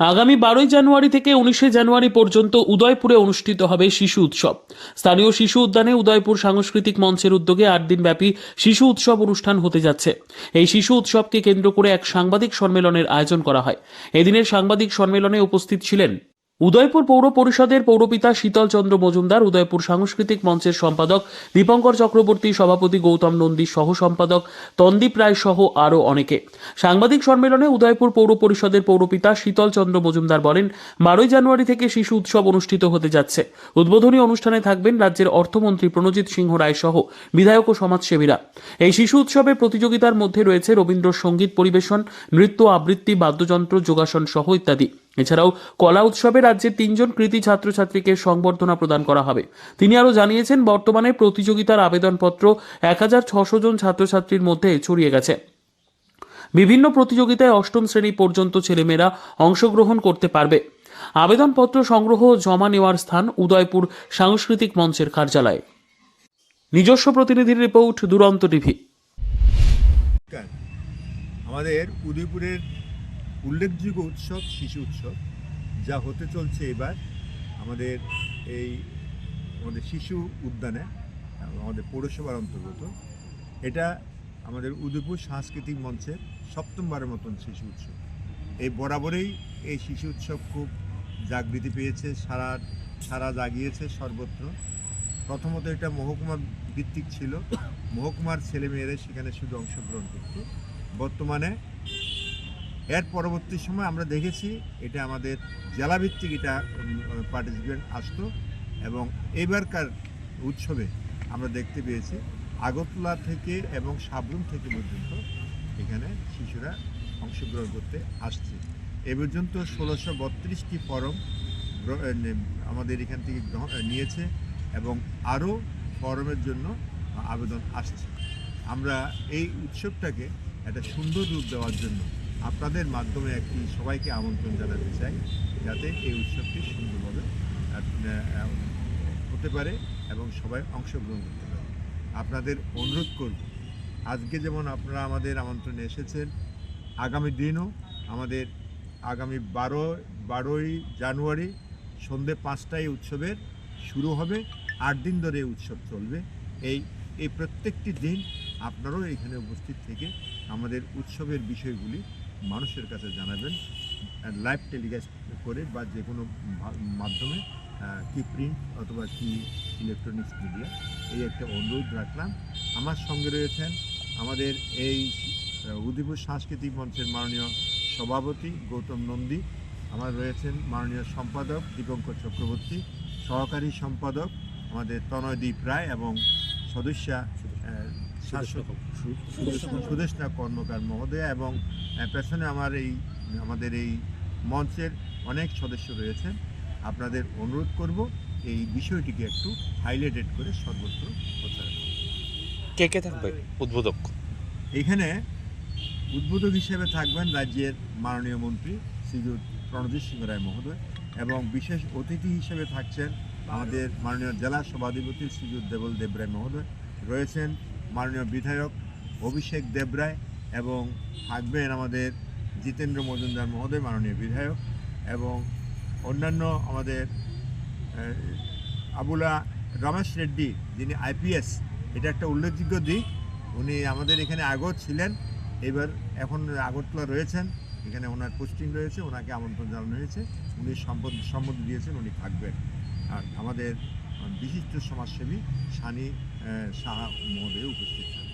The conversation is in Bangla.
আগামী বারোই জানুয়ারি থেকে উনিশে জানুয়ারি পর্যন্ত উদয়পুরে অনুষ্ঠিত হবে শিশু উৎসব। স্থানীয় শিশু উদ্যানে উদয়পুর সাংস্কৃতিক মঞ্চের উদ্যোগে আট দিনব্যাপী শিশু উৎসব অনুষ্ঠান হতে যাচ্ছে। এই শিশু উৎসবকে কেন্দ্র করে এক সাংবাদিক সম্মেলনের আয়োজন করা হয়। এদিনের সাংবাদিক সম্মেলনে উপস্থিত ছিলেন উদয়পুর পৌর পরিষদের পৌরপিতা শীতল চন্দ্র মজুমদার, উদয়পুর সাংস্কৃতিক মঞ্চের সম্পাদক দীপঙ্কর চক্রবর্তী, সভাপতি গৌতম নন্দী সহ সম্পাদক তন্দীপ রায় সহ আরও অনেকে। সাংবাদিক সম্মেলনে উদয়পুর পৌর পরিষদের পৌরপিতা শীতল চন্দ্র মজুমদার বলেন, বারোই জানুয়ারি থেকে শিশু উৎসব অনুষ্ঠিত হতে যাচ্ছে। উদ্বোধনী অনুষ্ঠানে থাকবেন রাজ্যের অর্থমন্ত্রী প্রণজিৎ সিংহ রায় সহ বিধায়ক ও সমাজসেবীরা। এই শিশু উৎসবে প্রতিযোগিতার মধ্যে রয়েছে রবীন্দ্রসঙ্গীত পরিবেশন, নৃত্য আবৃত্তি, বাদ্যযন্ত্র, যোগাসন সহ ইত্যাদি। এছাড়াও কলা উৎসবে রাজ্যের তিনজন কৃতি ছাত্রছাত্রীকে সংবর্ধনা প্রদান করা হবে। তিনি আরও জানিয়েছেন, বর্তমানে প্রতিযোগিতার আবেদনপত্র এক হাজার ছশো জন ছাত্রছাত্রীর মধ্যে ছড়িয়ে গেছে। বিভিন্ন প্রতিযোগিতায় অষ্টম শ্রেণি পর্যন্ত ছেলেমেয়েরা অংশগ্রহণ করতে পারবে। আবেদনপত্র সংগ্রহ জমা নেওয়ার স্থান উদয়পুর সাংস্কৃতিক মঞ্চের কার্যালয়। নিজস্ব প্রতিনিধির রিপোর্ট দুরন্ত টিভি। আমাদের উদয়পুরের উল্লেখযোগ্য উৎসব শিশু উৎসব, যা হতে চলছে এবার আমাদের এই আমাদের শিশু উদ্যানে আমাদের পৌরসভার অন্তর্গত। এটা আমাদের উদয়পুর সাংস্কৃতিক মঞ্চের সপ্তমবারের মতন শিশু উৎসব। এই বরাবরই এই শিশু উৎসব খুব জাগৃতি পেয়েছে, সারা সারা জাগিয়েছে সর্বত্র। প্রথমত এটা মহকুমা ভিত্তিক ছিল। মহকুমার ছেলেমেয়েরা সেখানে শুধু অংশগ্রহণ করত। বর্তমানে এর পরবর্তী সময় আমরা দেখেছি এটা আমাদের জেলাভিত্তিক এটা পার্টিসিপেন্ট আসতো এবং এবারকার উৎসবে আমরা দেখতে পেয়েছি আগরতলা থেকে এবং সাবরুম থেকে পর্যন্ত এখানে শিশুরা অংশগ্রহণ করতে আসছে। এ পর্যন্ত ষোলোশো বত্রিশটি ফরম আমাদের এখান থেকে নিয়েছে এবং আরও ফরমের জন্য আবেদন আসছে। আমরা এই উৎসবটাকে একটা সুন্দর রূপ দেওয়ার জন্য আপনাদের মাধ্যমে একটি সবাইকে আমন্ত্রণ জানাতে চাই, যাতে এই উৎসবটি সুন্দরভাবে হতে পারে এবং সবাই অংশগ্রহণ করতে পারে। আপনাদের অনুরোধ করব, আজকে যেমন আপনারা আমাদের আমন্ত্রণে এসেছেন, আগামী দিনও আমাদের আগামী বারো, বারোই জানুয়ারি সন্ধে পাঁচটায় উৎসবের শুরু হবে, আট দিন ধরে এই উৎসব চলবে। এই এই প্রত্যেকটি দিন আপনারাও এখানে উপস্থিত থেকে আমাদের উৎসবের বিষয়গুলি মানুষের কাছে জানাবেন লাইভ টেলিকাস্ট করে বা যে কোনো মাধ্যমে কি প্রিন্ট অথবা কি ইলেকট্রনিক্স মিডিয়া এই একটা অনুরোধ রাখলাম। আমার সঙ্গে রয়েছেন আমাদের এই আহ, উদয়পুর সাংস্কৃতিক মঞ্চের মাননীয় সভাপতি গৌতম নন্দী আমার রয়েছেন মাননীয় সম্পাদক দীপঙ্কর চক্রবর্তী সহকারী সম্পাদক আমাদের তনয়দীপ রায় এবং সদস্যা সুদেষ্ণা কর্মকার মহোদয়া এবং পেছনে আমার এই আমাদের এই মঞ্চের অনেক সদস্য রয়েছেন। আপনাদের অনুরোধ করব এই বিষয়টিকে একটু হাইলাইটেড করে সর্বত্র প্রচার। কে কে থাকবে উদ্বোধক। এখানে উদ্বোধক হিসেবে থাকবেন রাজ্যের মাননীয় মন্ত্রী শ্রীযুত প্রণজিৎ সিংহ রায় মহোদয় এবং বিশেষ অতিথি হিসেবে থাকছেন আমাদের মাননীয় জেলা সভাধিপতি শ্রীযুত দেবল দেবরায় মহোদয়। রয়েছেন মাননীয় বিধায়ক অভিষেক দেবরায় এবং থাকবেন আমাদের জিতেন্দ্র মজুমদার মহোদয়, মাননীয় বিধায়ক এবং অন্যান্য আমাদের আবুলা রমেশ রেড্ডি যিনি আইপিএস, এটা একটা উল্লেখযোগ্য দিক। উনি আমাদের এখানে আগেও ছিলেন, এবার এখন আগরতলা রয়েছেন, এখানে ওনার পোস্টিং রয়েছে, ওনাকে আমন্ত্রণ জানানো হয়েছে, উনি সম্পদ, সম্মতি দিয়েছেন, উনি থাকবেন। আর আমাদের বিশিষ্ট সমাজসেবী সানি সাহা মহোদয় উপস্থিত থাকবেন।